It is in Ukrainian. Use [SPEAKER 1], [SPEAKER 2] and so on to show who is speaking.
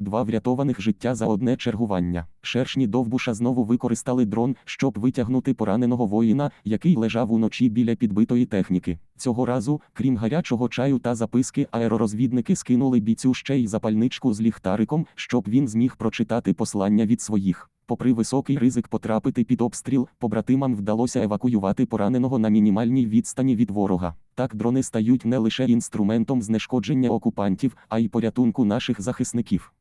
[SPEAKER 1] Два врятованих життя за одне чергування. Шершні довбуша знову використали дрон, щоб витягнути пораненого воїна, який лежав уночі біля підбитої техніки. Цього разу, крім гарячого чаю та записки, аеророзвідники скинули бійцю ще й запальничку з ліхтариком, щоб він зміг прочитати послання від своїх. Попри високий ризик потрапити під обстріл, побратимам вдалося евакуювати пораненого на мінімальній відстані від ворога. Так дрони стають не лише інструментом знешкодження окупантів, а й порятунку наших захисників.